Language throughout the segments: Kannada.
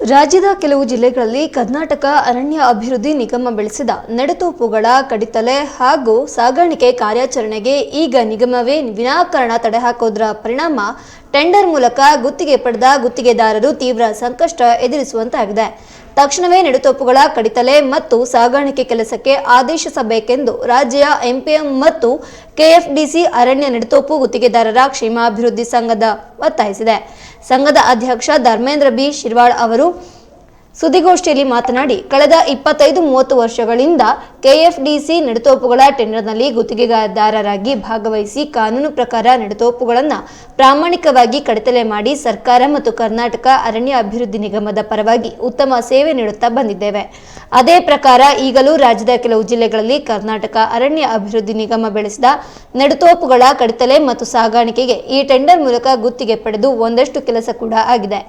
ರಾಜ್ಯದ ಕೆಲವು ಜಿಲ್ಲೆಗಳಲ್ಲಿ ಕರ್ನಾಟಕ ಅರಣ್ಯ ಅಭಿವೃದ್ಧಿ ನಿಗಮ ಬೆಳೆಸಿದ ನೆಡತೋಪುಗಳ ಕಡಿತಲೆ ಹಾಗೂ ಸಾಗಾಣಿಕೆ ಕಾರ್ಯಾಚರಣೆಗೆ ಈಗ ನಿಗಮವೇ ವಿನಾಕಾರಣ ತಡೆ ಹಾಕೋದ್ರ ಪರಿಣಾಮ ಟೆಂಡರ್ ಮೂಲಕ ಗುತ್ತಿಗೆ ಪಡೆದ ಗುತ್ತಿಗೆದಾರರು ತೀವ್ರ ಸಂಕಷ್ಟ ಎದುರಿಸುವಂತಾಗಿದೆ. ತಕ್ಷಣವೇ ನೆಡುತೋಪುಗಳ ಕಡಿತಲೆ ಮತ್ತು ಸಾಗಾಣಿಕೆ ಕೆಲಸಕ್ಕೆ ಆದೇಶಿಸಬೇಕೆಂದು ರಾಜ್ಯ ಎಂಪಿಎಂ ಮತ್ತು ಕೆಎಫ್ಡಿಸಿ ಅರಣ್ಯ ನೆಡುತೋಪು ಗುತ್ತಿಗೆದಾರರ ಕ್ಷೇಮಾಭಿವೃದ್ಧಿ ಸಂಘದ ಒತ್ತಾಯಿಸಿದೆ. ಸಂಘದ ಅಧ್ಯಕ್ಷ ಧರ್ಮೇಂದ್ರ ಬಿ. ಶಿರ್ವಾಳ್ ಅವರು ಸುದ್ದಿಗೋಷ್ಠಿಯಲ್ಲಿ ಮಾತನಾಡಿ, ಕಳೆದ ಇಪ್ಪತ್ತೈದು ಮೂವತ್ತು ವರ್ಷಗಳಿಂದ ಕೆಎಫ್ಡಿಸಿ ನೆಡುತೋಪುಗಳ ಟೆಂಡರ್ನಲ್ಲಿ ಗುತ್ತಿಗೆದಾರರಾಗಿ ಭಾಗವಹಿಸಿ ಕಾನೂನು ಪ್ರಕಾರ ನೆಡುತೋಪುಗಳನ್ನು ಪ್ರಾಮಾಣಿಕವಾಗಿ ಕಡತಲೆ ಮಾಡಿ ಸರ್ಕಾರ ಮತ್ತು ಕರ್ನಾಟಕ ಅರಣ್ಯ ಅಭಿವೃದ್ಧಿ ನಿಗಮದ ಪರವಾಗಿ ಉತ್ತಮ ಸೇವೆ ನೀಡುತ್ತಾ ಬಂದಿದ್ದೇವೆ. ಅದೇ ಪ್ರಕಾರ ಈಗಲೂ ರಾಜ್ಯದ ಕೆಲವು ಜಿಲ್ಲೆಗಳಲ್ಲಿ ಕರ್ನಾಟಕ ಅರಣ್ಯ ಅಭಿವೃದ್ಧಿ ನಿಗಮ ಬೆಳೆಸಿದ ನೆಡುತೋಪುಗಳ ಕಡತಲೆ ಮತ್ತು ಸಾಗಾಣಿಕೆಗೆ ಈ ಟೆಂಡರ್ ಮೂಲಕ ಗುತ್ತಿಗೆ ಪಡೆದು ಒಂದಷ್ಟು ಕೆಲಸ ಕೂಡ ಆಗಿದೆ.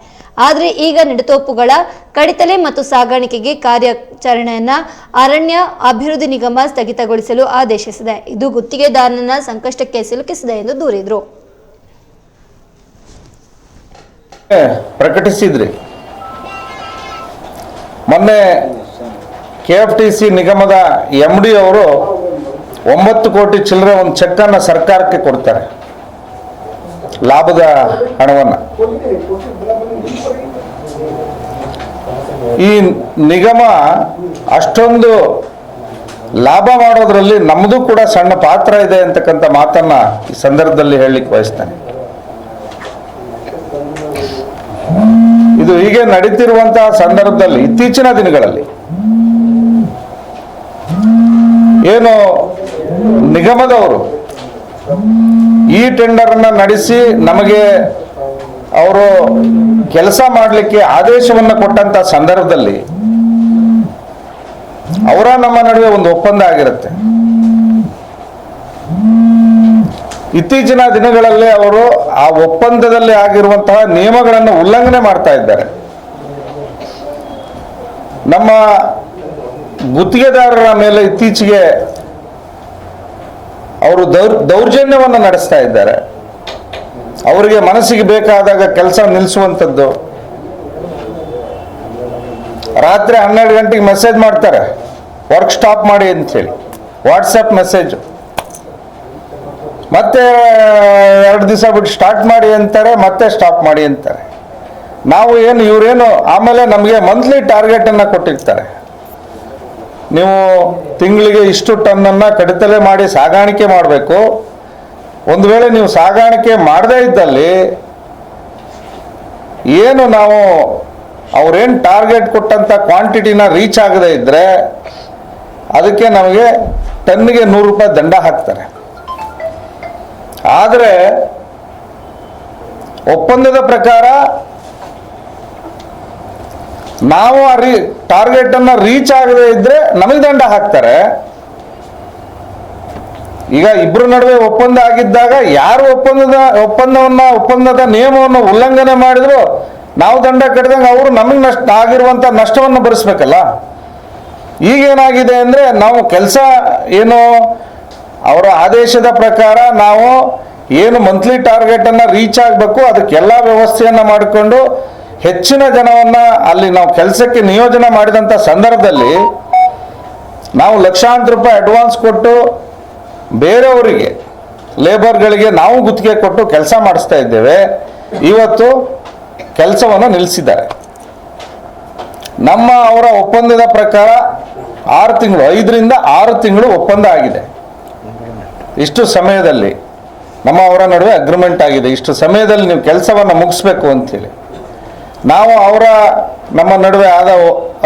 ಆದರೆ ಈಗ ನೆಡುತೋಪುಗಳ ಕಡಿತಲೆ ಮತ್ತು ಸಾಗಾಣಿಕೆಗೆ ಕಾರ್ಯಾಚರಣೆಯನ್ನ ಅರಣ್ಯ ಅಭಿವೃದ್ಧಿ ನಿಗಮ ಸ್ಥಗಿತಗೊಳಿಸಲು ಆದೇಶಿಸಿದೆ. ಇದು ಗುತ್ತಿಗೆದಾರನ ಸಂಕಷ್ಟಕ್ಕೆ ಸಿಲುಕಿಸಿದೆ ಎಂದು ದೂರಿದರು. ಪ್ರಕಟಿಸಿದ್ರಿ. ಮೊನ್ನೆ ಕೆ ಎಫ್ ಟಿ ಸಿ ನಿಗಮದ ಎಂ ಡಿ ಅವರು ಒಂಬತ್ತು ಕೋಟಿ ಚಿಲ್ಲರೆ ಒಂದು ಚೆಕ್ಕನ್ನು ಸರ್ಕಾರಕ್ಕೆ ಕೊಡ್ತಾರೆ. ಲಾಭದ ಹಣವನ್ನು. ಈ ನಿಗಮ ಅಷ್ಟೊಂದು ಲಾಭ ಮಾಡೋದ್ರಲ್ಲಿ ನಮ್ಮದು ಕೂಡ ಸಣ್ಣ ಪಾತ್ರ ಇದೆ ಅಂತಕ್ಕಂಥ ಮಾತನ್ನ ಈ ಸಂದರ್ಭದಲ್ಲಿ ಹೇಳಲಿಕ್ಕೆ ಬಯಸ್ತೇನೆ. ಇದು ಹೀಗೆ ನಡೀತಿರುವಂತಹ ಸಂದರ್ಭದಲ್ಲಿ ಇತ್ತೀಚಿನ ದಿನಗಳಲ್ಲಿ ಏನು ನಿಗಮದವರು ಈ ಟೆಂಡರ್ ಅನ್ನ ನಡೆಸಿ ನಮಗೆ ಅವರು ಕೆಲಸ ಮಾಡಲಿಕ್ಕೆ ಆದೇಶವನ್ನು ಕೊಟ್ಟಂತ ಸಂದರ್ಭದಲ್ಲಿ ಅವರ ನಮ್ಮ ನಡುವೆ ಒಂದು ಒಪ್ಪಂದ ಆಗಿರುತ್ತೆ. ಇತ್ತೀಚಿನ ದಿನಗಳಲ್ಲಿ ಅವರು ಆ ಒಪ್ಪಂದದಲ್ಲಿ ಆಗಿರುವಂತಹ ನಿಯಮಗಳನ್ನು ಉಲ್ಲಂಘನೆ ಮಾಡ್ತಾ ಇದ್ದಾರೆ. ನಮ್ಮ ಗುತ್ತಿಗೆದಾರರ ಮೇಲೆ ಇತ್ತೀಚೆಗೆ ಅವರು ದೌರ್, ದೌರ್ಜನ್ಯವನ್ನು ನಡೆಸ್ತಾ ಇದ್ದಾರೆ. ಅವರಿಗೆ ಮನಸ್ಸಿಗೆ ಬೇಕಾದಾಗ ಕೆಲಸ ನಿಲ್ಲಿಸುವಂಥದ್ದು ರಾತ್ರಿ ಹನ್ನೆರಡು ಗಂಟೆಗೆ ಮೆಸೇಜ್ ಮಾಡ್ತಾರೆ. ವರ್ಕ್ ಸ್ಟಾಪ್ ಮಾಡಿ ಅಂತೇಳಿ ವಾಟ್ಸಪ್ ಮೆಸೇಜ್ ಮತ್ತೆ ಎರಡು ದಿವಸ ಬಿಟ್ಟು ಸ್ಟಾರ್ಟ್ ಮಾಡಿ ಅಂತಾರೆ, ಮತ್ತೆ ಸ್ಟಾಪ್ ಮಾಡಿ ಅಂತಾರೆ. ನಾವು ಏನು, ಇವರೇನು, ಆಮೇಲೆ ನಮಗೆ ಮಂತ್ಲಿ ಟಾರ್ಗೆಟನ್ನು ಕೊಟ್ಟಿರ್ತಾರೆ. ನೀವು ತಿಂಗಳಿಗೆ ಇಷ್ಟು ಟನ್ನನ್ನು ಕಡಿತಲೆ ಮಾಡಿ ಸಾಗಾಣಿಕೆ ಮಾಡಬೇಕು. ಒಂದು ವೇಳೆ ನೀವು ಸಾಗಾಣಿಕೆ ಮಾಡದೇ ಇದ್ದಲ್ಲಿ ಏನು ನಾವು ಅವ್ರೇನು ಟಾರ್ಗೆಟ್ ಕೊಟ್ಟಂಥ ಕ್ವಾಂಟಿಟಿನ ರೀಚ್ ಆಗದೇ ಇದ್ದರೆ ಅದಕ್ಕೆ ನಮಗೆ ಟನ್ನಿಗೆ ನೂರು ರೂಪಾಯಿ ದಂಡ ಹಾಕ್ತಾರೆ. ಆದರೆ ಒಪ್ಪಂದದ ಪ್ರಕಾರ ನಾವು ಆ ರೀ ಟಾರ್ಗೆಟ್ ಅನ್ನ ರೀಚ್ ಆಗದೆ ಇದ್ರೆ ನಮಗೆ ದಂಡ ಹಾಕ್ತಾರೆ. ಈಗ ಇಬ್ಬರ ನಡುವೆ ಒಪ್ಪಂದ ಆಗಿದ್ದಾಗ ಯಾರು ಒಪ್ಪಂದದ, ಒಪ್ಪಂದವನ್ನ, ಒಪ್ಪಂದದ ನಿಯಮವನ್ನು ಉಲ್ಲಂಘನೆ ಮಾಡಿದ್ರು ನಾವು ದಂಡ ಕಟ್ಟಿದಂಗ ಅವರು ನಮಗೆ ನಷ್ಟ ಆಗಿರುವಂತ ನಷ್ಟವನ್ನು ಭರಿಸ್ಬೇಕಲ್ಲ. ಈಗೇನಾಗಿದೆ ಅಂದ್ರೆ ನಾವು ಕೆಲಸ ಏನು, ಅವರ ಆದೇಶದ ಪ್ರಕಾರ ನಾವು ಏನು ಮಂತ್ಲಿ ಟಾರ್ಗೆಟ್ ಅನ್ನ ರೀಚ್ ಆಗಬೇಕು, ಅದಕ್ಕೆಲ್ಲ ವ್ಯವಸ್ಥೆಯನ್ನ ಮಾಡಿಕೊಂಡು ಹೆಚ್ಚಿನ ಜನವನ್ನ ಅಲ್ಲಿ ನಾವು ಕೆಲಸಕ್ಕೆ ನಿಯೋಜನೆ ಮಾಡಿದಂಥ ಸಂದರ್ಭದಲ್ಲಿ ನಾವು ಲಕ್ಷಾಂತರ ರೂಪಾಯಿ ಅಡ್ವಾನ್ಸ್ ಕೊಟ್ಟು ಬೇರೆಯವರಿಗೆ ಲೇಬರ್ಗಳಿಗೆ ನಾವು ಗುತ್ತಿಗೆ ಕೊಟ್ಟು ಕೆಲಸ ಮಾಡಿಸ್ತಾ ಇದ್ದೇವೆ. ಇವತ್ತು ಕೆಲಸವನ್ನು ನಿಲ್ಲಿಸಿದ್ದಾರೆ ನಮ್ಮ ಅವರ ಒಪ್ಪಂದದ ಪ್ರಕಾರ ಆರು ತಿಂಗಳು, ಐದರಿಂದ ಆರು ತಿಂಗಳು ಒಪ್ಪಂದ ಆಗಿದೆ. ಇಷ್ಟು ಸಮಯದಲ್ಲಿ ನಮ್ಮ ಅವರ ನಡುವೆ ಅಗ್ರಿಮೆಂಟ್ ಆಗಿದೆ. ಇಷ್ಟು ಸಮಯದಲ್ಲಿ ನೀವು ಕೆಲಸವನ್ನು ಮುಗಿಸ್ಬೇಕು ಅಂತೇಳಿ ನಾವು ಅವರ ನಮ್ಮ ನಡುವೆ ಆದ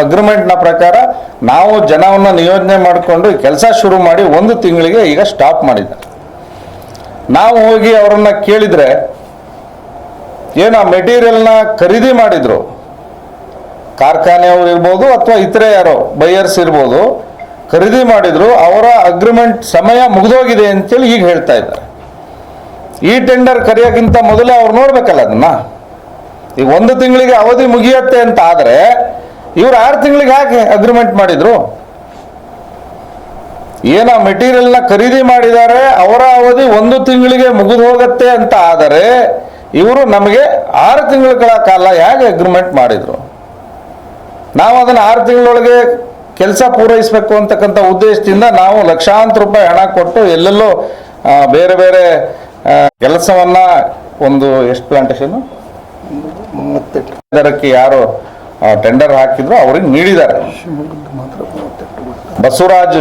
ಅಗ್ರಿಮೆಂಟ್ನ ಪ್ರಕಾರ ನಾವು ಜನವನ್ನು ನಿಯೋಜನೆ ಮಾಡಿಕೊಂಡು ಕೆಲಸ ಶುರು ಮಾಡಿ ಒಂದು ತಿಂಗಳಿಗೆ ಈಗ ಸ್ಟಾಪ್ ಮಾಡಿದ್ದಾರೆ ನಾವು ಹೋಗಿ ಅವರನ್ನು ಕೇಳಿದ್ರೆ, ಏನು ಆ ಮೆಟೀರಿಯಲ್ನ ಖರೀದಿ ಮಾಡಿದ್ರು. ಕಾರ್ಖಾನೆಯವರು ಇರ್ಬೋದು ಅಥವಾ ಇತರೆ ಯಾರೋ ಬೈಯರ್ಸ್ ಇರ್ಬೋದು, ಖರೀದಿ ಮಾಡಿದ್ರು, ಅವರ ಅಗ್ರಿಮೆಂಟ್ ಸಮಯ ಮುಗಿದೋಗಿದೆ ಅಂತೇಳಿ ಈಗ ಹೇಳ್ತಾ ಇದ್ದಾರೆ. ಈ ಟೆಂಡರ್ ಕರೆಯೋಕ್ಕಿಂತ ಮೊದಲೇ ಅವ್ರು ನೋಡ್ಬೇಕಲ್ಲ ಅದನ್ನ. ಈಗ ಒಂದು ತಿಂಗಳಿಗೆ ಅವಧಿ ಮುಗಿಯತ್ತೆ ಅಂತ ಆದರೆ ಇವ್ರು ಆರು ತಿಂಗಳಿಗೆ ಹಾಕಿ ಅಗ್ರಿಮೆಂಟ್ ಮಾಡಿದ್ರು? ಏನ ಮೆಟೀರಿಯಲ್ನ ಖರೀದಿ ಮಾಡಿದ್ದಾರೆ ಅವರ ಅವಧಿ ಒಂದು ತಿಂಗಳಿಗೆ ಮುಗಿದು ಹೋಗುತ್ತೆ ಅಂತ ಆದರೆ ಇವರು ನಮಗೆ ಆರು ತಿಂಗಳ ಕಾಲ ಹೇಗೆ ಅಗ್ರಿಮೆಂಟ್ ಮಾಡಿದ್ರು? ನಾವು ಅದನ್ನು ಆರು ತಿಂಗಳೊಳಗೆ ಕೆಲಸ ಪೂರೈಸಬೇಕು ಅಂತಕ್ಕಂಥ ಉದ್ದೇಶದಿಂದ ನಾವು ಲಕ್ಷಾಂತರ ರೂಪಾಯಿ ಹಣ ಕೊಟ್ಟು ಎಲ್ಲೆಲ್ಲೋ ಬೇರೆ ಬೇರೆ ಕೆಲಸವನ್ನ ಒಂದು ಎಷ್ಟು ಪ್ಲಾಂಟೇಶನ್ ದರಕ್ಕೆ ಯಾರು ಟೆಂಡರ್ ಹಾಕಿದ್ರು ಅವ್ರಿಗೆ ನೀಡಿದ್ದಾರೆ. ಬಸವರಾಜ್